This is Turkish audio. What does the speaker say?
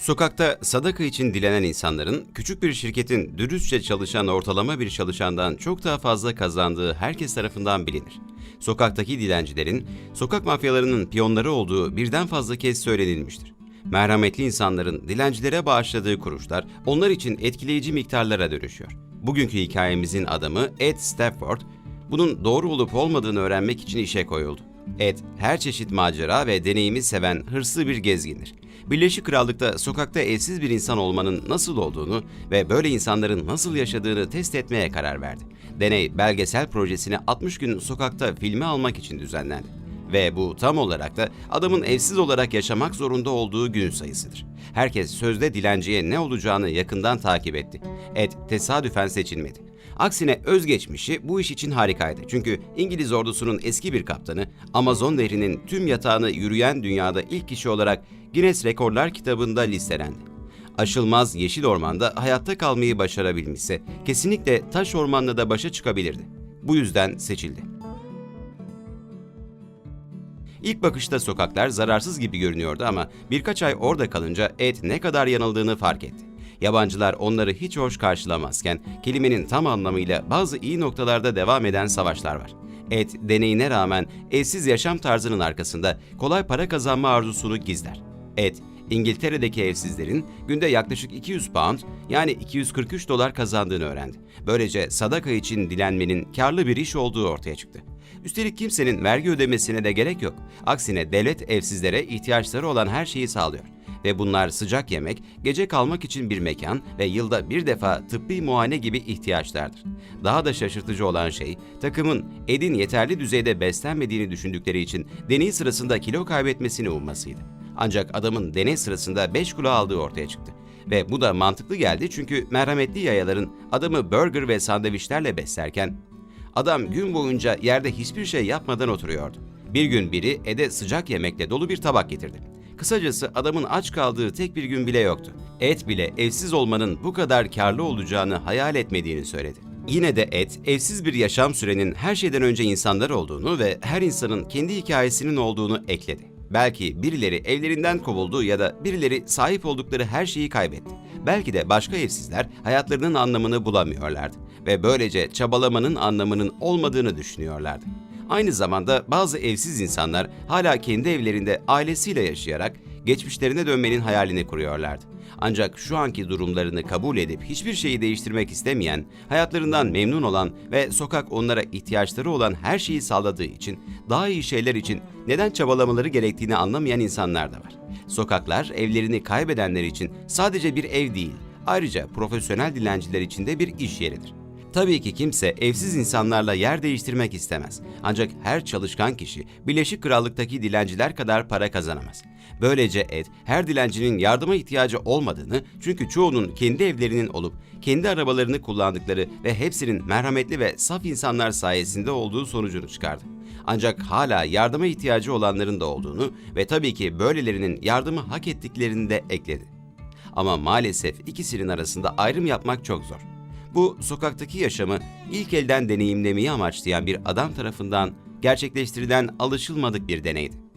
Sokakta sadaka için dilenen insanların küçük bir şirketin dürüstçe çalışan ortalama bir çalışandan çok daha fazla kazandığı herkes tarafından bilinir. Sokaktaki dilencilerin sokak mafyalarının piyonları olduğu birden fazla kez söylenilmiştir. Merhametli insanların dilencilere bağışladığı kuruşlar onlar için etkileyici miktarlara dönüşüyor. Bugünkü hikayemizin adamı Ed Stafford, bunun doğru olup olmadığını öğrenmek için işe koyuldu. Ed, her çeşit macera ve deneyimi seven hırslı bir gezgindir. Birleşik Krallık'ta sokakta evsiz bir insan olmanın nasıl olduğunu ve böyle insanların nasıl yaşadığını test etmeye karar verdi. Deney, belgesel projesini 60 gün sokakta filme almak için düzenlendi. Ve bu tam olarak da adamın evsiz olarak yaşamak zorunda olduğu gün sayısıdır. Herkes sözde dilenciye ne olacağını yakından takip etti. Ed tesadüfen seçilmedi. Aksine özgeçmişi bu iş için harikaydı. Çünkü İngiliz ordusunun eski bir kaptanı, Amazon Nehri'nin tüm yatağını yürüyen dünyada ilk kişi olarak Guinness Rekorlar kitabında listelendi. Aşılmaz yeşil ormanda hayatta kalmayı başarabilmişse kesinlikle taş ormanla da başa çıkabilirdi. Bu yüzden seçildi. İlk bakışta sokaklar zararsız gibi görünüyordu ama birkaç ay orada kalınca Ed ne kadar yanıldığını fark etti. Yabancılar onları hiç hoş karşılamazken kelimenin tam anlamıyla bazı iyi noktalarda devam eden savaşlar var. Ed deneyine rağmen evsiz yaşam tarzının arkasında kolay para kazanma arzusunu gizler. Ed, İngiltere'deki evsizlerin günde yaklaşık 200 pound yani 243 dolar kazandığını öğrendi. Böylece sadaka için dilenmenin karlı bir iş olduğu ortaya çıktı. Üstelik kimsenin vergi ödemesine de gerek yok. Aksine devlet evsizlere ihtiyaçları olan her şeyi sağlıyor. Ve bunlar sıcak yemek, gece kalmak için bir mekan ve yılda bir defa tıbbi muayene gibi ihtiyaçlardır. Daha da şaşırtıcı olan şey, takımın Ed'in yeterli düzeyde beslenmediğini düşündükleri için deney sırasında kilo kaybetmesini ummasıydı. Ancak adamın deney sırasında 5 kilo aldığı ortaya çıktı. Ve bu da mantıklı geldi çünkü merhametli yayaların adamı burger ve sandviçlerle beslerken adam gün boyunca yerde hiçbir şey yapmadan oturuyordu. Bir gün biri Ed'e sıcak yemekle dolu bir tabak getirdi. Kısacası adamın aç kaldığı tek bir gün bile yoktu. Ed bile evsiz olmanın bu kadar karlı olacağını hayal etmediğini söyledi. Yine de Ed, evsiz bir yaşam sürenin her şeyden önce insanlar olduğunu ve her insanın kendi hikayesinin olduğunu ekledi. Belki birileri evlerinden kovuldu ya da birileri sahip oldukları her şeyi kaybetti. Belki de başka evsizler hayatlarının anlamını bulamıyorlardı ve böylece çabalamanın anlamının olmadığını düşünüyorlardı. Aynı zamanda bazı evsiz insanlar hala kendi evlerinde ailesiyle yaşayarak geçmişlerine dönmenin hayalini kuruyorlardı. Ancak şu anki durumlarını kabul edip hiçbir şeyi değiştirmek istemeyen, hayatlarından memnun olan ve sokak onlara ihtiyaçları olan her şeyi sağladığı için daha iyi şeyler için neden çabalamaları gerektiğini anlamayan insanlar da var. Sokaklar evlerini kaybedenler için sadece bir ev değil, ayrıca profesyonel dilenciler için de bir iş yeridir. Tabii ki kimse evsiz insanlarla yer değiştirmek istemez. Ancak her çalışkan kişi Birleşik Krallık'taki dilenciler kadar para kazanamaz. Böylece Ed, her dilencinin yardıma ihtiyacı olmadığını çünkü çoğunun kendi evlerinin olup kendi arabalarını kullandıkları ve hepsinin merhametli ve saf insanlar sayesinde olduğu sonucunu çıkardı. Ancak hala yardıma ihtiyacı olanların da olduğunu ve tabii ki böylelerinin yardımı hak ettiklerini de ekledi. Ama maalesef ikisinin arasında ayrım yapmak çok zor. Bu sokaktaki yaşamı ilk elden deneyimlemeyi amaçlayan bir adam tarafından gerçekleştirilen alışılmadık bir deneydi.